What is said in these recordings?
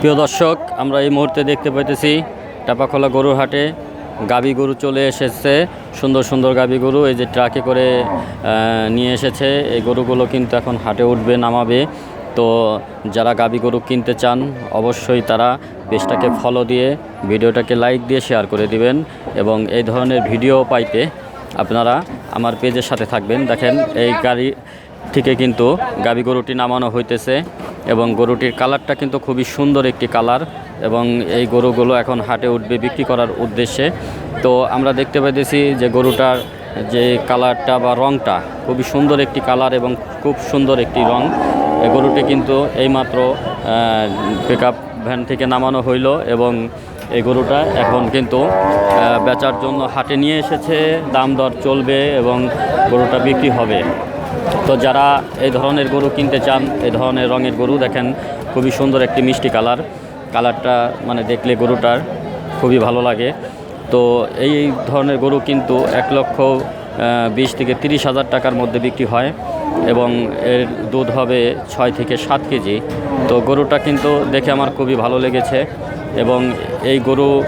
প্রিয় দর্শক, আমরা এই মুহূর্তে দেখতে পাইতেছি টাপাখোলা গরুর হাটে গাবি গরু চলে এসেছে। সুন্দর সুন্দর গাবি গরু, এই যে ট্রাকে করে নিয়ে এসেছে। এই গরুগুলো কিন্তু এখন হাটে উঠবে, নামাবে। তো যারা গাবি গরু কিনতে চান, অবশ্যই তারা পেজটাকে ফলো দিয়ে ভিডিওটাকে লাইক দিয়ে শেয়ার করে দিবেন এবং এই ধরনের ভিডিও পাইতে আপনারা আমার পেজের সাথে থাকবেন। দেখেন, এই গাড়ি থেকে কিন্তু গাবি গরুটি নামানো হইতেছে। এবং গরুটির কালারটা কিন্তু খুবই সুন্দর একটি কালার এবং এই গরুগুলো এখন হাটে উঠবে বিক্রি করার উদ্দেশ্যে। তো আমরা দেখতে পাইতেছি যে গরুটার যে কালারটা বা রঙটা খুবই সুন্দর একটি কালার এবং খুব সুন্দর একটি রং। এই গরুটি কিন্তু এইমাত্র পিক আপ ভ্যান থেকে নামানো হইল এবং এই গরুটা এখন কিন্তু বেচার জন্য হাটে নিয়ে এসেছে। দাম দর চলবে এবং গরুটা বিক্রি হবে। তো যারা এই ধরনের গরু কিনতে চান, এই ধরনের রঙের গরু দেখেন, খুবই সুন্দর একটি মিষ্টি কালার। কালারটা মানে দেখলে গরুটার খুবই ভালো লাগে। তো এই ধরনের গরু কিন্তু এক লক্ষ বিশ থেকে তিরিশ হাজার টাকার মধ্যে বিক্রি হয় এবং এর দুধ হবে ছয় থেকে সাত কেজি। তো গরুটা কিন্তু দেখে আমার খুবই ভালো লেগেছে। এবং এই গরু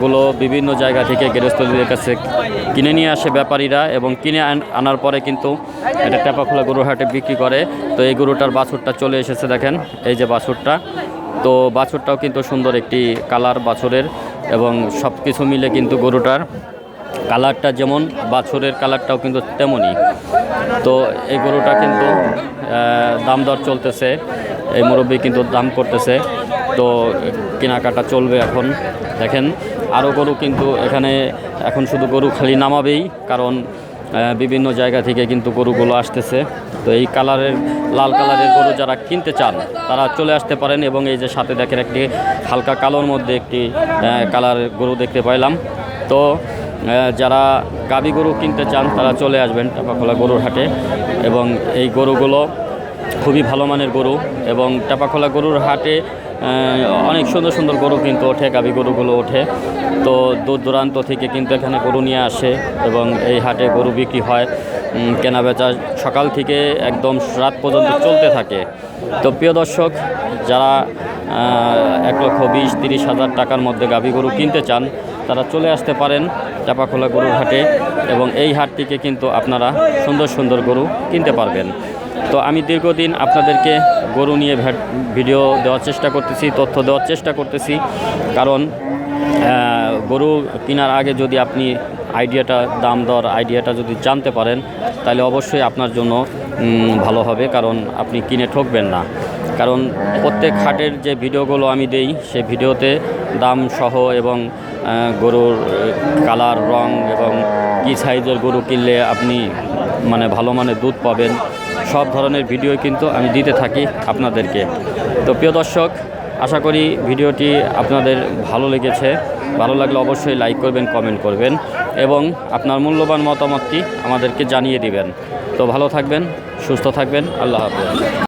গুলো বিভিন্ন জায়গা থেকে গৃহস্থলীদের কাছে কিনে নিয়ে আসে ব্যাপারীরা এবং কিনে আন- আনার পরে কিন্তু এটা টেপাখোলা গরুর হাটে বিক্রি করে। তো এই গরুটার বাছুরটা চলে এসেছে দেখেন, এই যে বাছুরটা। তো বাছুরটাও কিন্তু সুন্দর একটি কালার বাছুরের এবং সব কিছু মিলে কিন্তু গরুটার কালারটা যেমন, বাছুরের কালারটাও কিন্তু তেমনই। তো এই গরুটা কিন্তু দাম দর চলতেছে, এই মুরব্বী কিন্তু দাম করতেছে। তো কেনাকাটা চলবে এখন, দেখেন। আরও গরু কিন্তু এখানে এখন শুধু গরু খালি নামাবেই, কারণ বিভিন্ন জায়গা থেকে কিন্তু গরুগুলো আসতেছে। তো এই কালারের, লাল কালারের গরু যারা কিনতে চান, তারা চলে আসতে পারেন এবং এই যে সাথে দেখেন একটি হালকা কালোর মধ্যে একটি কালার গরু দেখতে পাইলাম। তো যারা গাবি গরু কিনতে চান, তারা চলে আসবেন টাপাখোলা গরুর হাটে এবং এই গরুগুলো খুবই ভালো মানের গরু এবং টাপাখোলা গরুর হাটে অনেক সুন্দর সুন্দর গরু কিন্তু ওঠে গাবি গরুগুলো ওঠে। তো দূর দূরান্ত থেকে কিন্তু এখানে গরু নিয়ে আসে এবং এই হাটে গরু বিক্রি হয়। কেনা বেচা সকাল থেকে একদম রাত পর্যন্ত চলতে থাকে। তো প্রিয় দর্শক, যারা এক লক্ষ বিশ, তিরিশ হাজার টাকার মধ্যে গাভী গরু কিনতে চান তারা চলে আসতে পারেন চাপাখোলা গরুর হাটে এবং এই হাট থেকে কিন্তু আপনারা সুন্দর সুন্দর গরু কিনতে পারবেন। তো আমি দীর্ঘদিন আপনাদেরকে গরু নিয়ে ভিডিও দেওয়ার চেষ্টা করতেছি, তথ্য দেওয়ার চেষ্টা করতেছি। কারণ গরু কেনার আগে যদি আপনি আইডিয়াটা, দাম দর আইডিয়াটা যদি জানতে পারেন, তাহলে অবশ্যই আপনার জন্য ভালো হবে। কারণ আপনি কিনে ঠকবেন না। কারণ প্রত্যেক হাটের যে ভিডিওগুলো আমি দেই, সে ভিডিওতে দাম সহ এবং গরুর কালার, রং এবং কী সাইজের গরু কিনলে আপনি মানে ভালো মানের দুধ পাবেন, সব ধরনের ভিডিও কিন্তু আমি দিতে থাকি আপনাদেরকে। তো প্রিয় দর্শক, আশা করি ভিডিওটি আপনাদের ভালো লেগেছে। ভালো লাগলে অবশ্যই লাইক করবেন, কমেন্ট করবেন এবং আপনার মূল্যবান মতামতটি আমাদেরকে জানিয়ে দিবেন। তো ভালো থাকবেন, সুস্থ থাকবেন, আল্লাহ হাফেজ।